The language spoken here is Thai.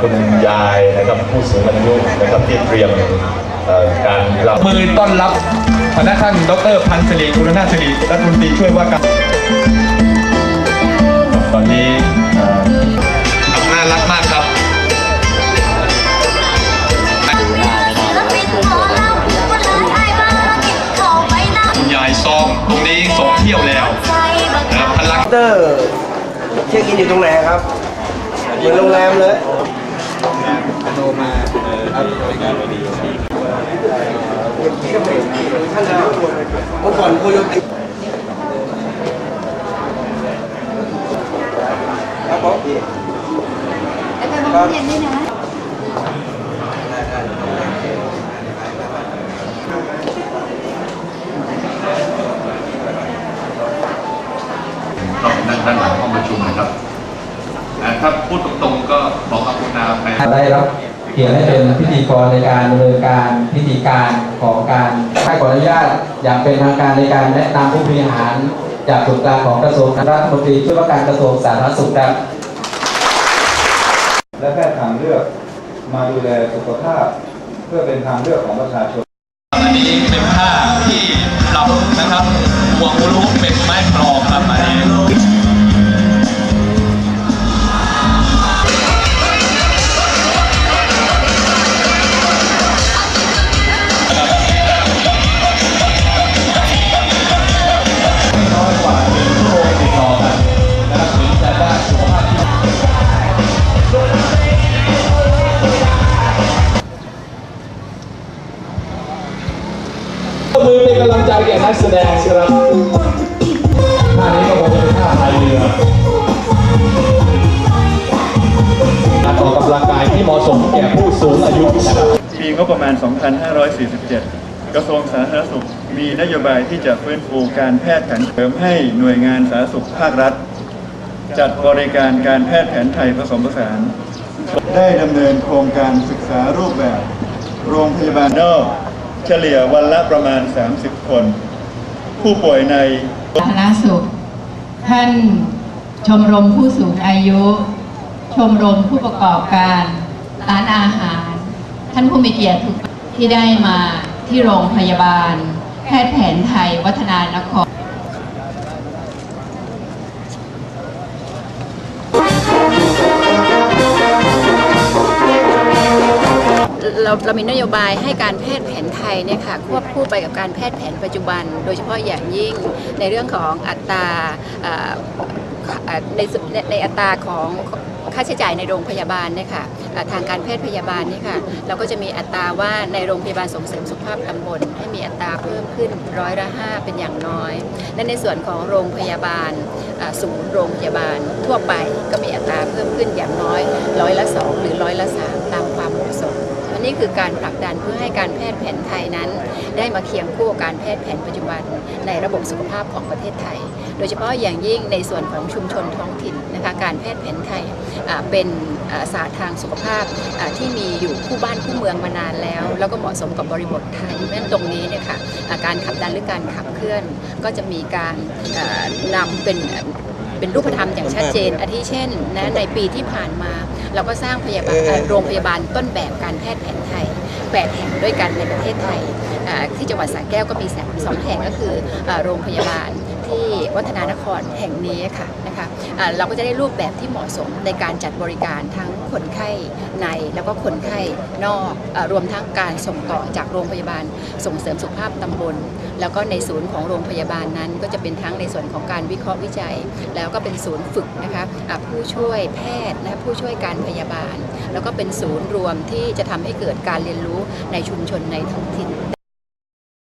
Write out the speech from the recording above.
คุณยายนะครับผู้สูงอายุนะครับที่เตรียมเอ่อการรับมือต้อนรับพนักท่านดรพันธ์สิริกุลนาถสิริรัฐมนตรีช่วยว่าการตอนนี้เอ่อน่ารักมากครับแล้วปิดหมอลำวันเลยไอ้บ้ากินเข้าไปนั่งคุณยายซองตรงนี้สองเที่ยวแล้วใจบังนะคคัรับบพลังเตอร์เช็คอินอยู่ตรงไหนครับเหมือนโรงแรมเลย โนมาเอ่ออารีโอยการดีท่านแล้มื่อก่อนโคโยติครับผมอาจารย์บอกเรียนด้วยนะเรานั่งด้านหลังห้องประชุมนะครับ ถ้าพูดตรงๆก็บอกกับคุณนาไปได้รับเกียรติให้เป็นพิธีกรในการดำเนินการพิธีการของการให้ขออนุญาตอย่างเป็นทางการในการแนะนำผู้บริหาร จากส่วนกลางของกระทรวงรัฐมนตรีช่วยว่าการกระทรวงสาธารณสุขครับและแพทย์ทางเลือกมาดูแลสุขภาพ เพื่อเป็นทางเลือกของประชาชนอันนี้เป็นผ้าที่เรานะครับห่วงรู้เป็นไม้กรอง กำลังใจแก่นักแสดงครับท่านี้ก็คงจะเป็นท่าพายเรือการออกกำลังกายที่เหมาะสมแก่ผู้สูงอายุนะครับปีงบประมาณ 2547 กระทรวงสาธารณสุข มีนโยบายที่จะฟื้นฟูการแพทย์แผนเสริมให้หน่วยงานสาธารณสุขภาครัฐ จัดบริการการแพทย์แผนไทยผสมผสาน ได้ดำเนินโครงการศึกษารูปแบบ โรงพยาบาลนอก ฉลี่ยวันละประมาณ 30 คน ผู้ป่วยในสาธารณสุข ท่านชมรมผู้สูงอายุ ชมรมผู้ประกอบการร้านอาหาร ท่านผู้มีเกียรติทุกที่ได้มาที่โรงพยาบาล แพทย์แผนไทยวัฒนานคร เราเรามีนโยบายให้การแพทย์แผนไทยเนี่ยค่ะควบคู่ไปกับการแพทย์แผนปัจจุบัน โดยเฉพาะอย่างยิ่งในเรื่องของอัตราในในอัตราของค่าใช้จ่ายในโรงพยาบาลเนี่ยค่ะทางการแพทย์พยาบาลนี่ค่ะเราก็จะมีอัตราว่าในโรงพยาบาลส่งเสริมสุขภาพตำบลให้มีอัตราเพิ่มขึ้นร้อยละห้าเป็นอย่างน้อยและในส่วนของโรงพยาบาลศูนย์โรงพยาบาลทั่วไปก็มีอัตราเพิ่มขึ้นอย่างน้อยร้อยละสองหรือร้อยละส นนี้คือการผลักดันเพื่อให้การแพทย์แผนไทยนั้น ได้มาเคียงคู่กับการแพทย์แผนปัจจุบันในระบบสุขภาพของประเทศไทย โดยเฉพาะอย่างยิ่งในส่วนของชุมชนท้องถิ่นนะคะการแพทย์แผนไทยเป็นศาสตร์ทางสุขภาพที่มีอยู่คู่บ้านคู่เมืองมานานแล้ว แล้วก็เหมาะสมกับบริบทไทยเพราะฉะนั้นตรงนี้เนี่ยค่ะการขับดันหรือการขับเคลื่อน ก็จะมีการอ่านำเป็นเป็นรูปธรรมอย่างชัดเจนอาทิเช่นนะในปีที่ผ่านมา เราก็สร้างพยาบาลเอ่อโรงพยาบาลต้นแบบการแพทย์แผนไทยแปดแห่งด้วยกันในประเทศไทยอ่าที่จังหวัดสระแก้วก็มีสองแห่งก็คืออ่าโรงพยาบาล ที่วัฒนานครแห่งนี้ค่ะนะคะอ่าเราก็จะได้รูปแบบที่เหมาะสมในการจัดบริการทั้งคนไข้ในแล้วก็คนไข้นอกอรวมทั้งการส่งต่อจากโรงพยาบาลส่งเสริมสุขภาพตำบล แล้วก็ในศูนย์ของโรงพยาบาลนั้น ก็จะเป็นทั้งในส่วนของการวิเคราะห์วิจัย แล้วก็เป็นศูนย์ฝึกนะคะอ่าผู้ช่วยแพทย์และผู้ช่วยการพยาบาล แล้วก็เป็นศูนย์รวมที่จะทำให้เกิดการเรียนรู้ในชุมชนในท้องถิ่น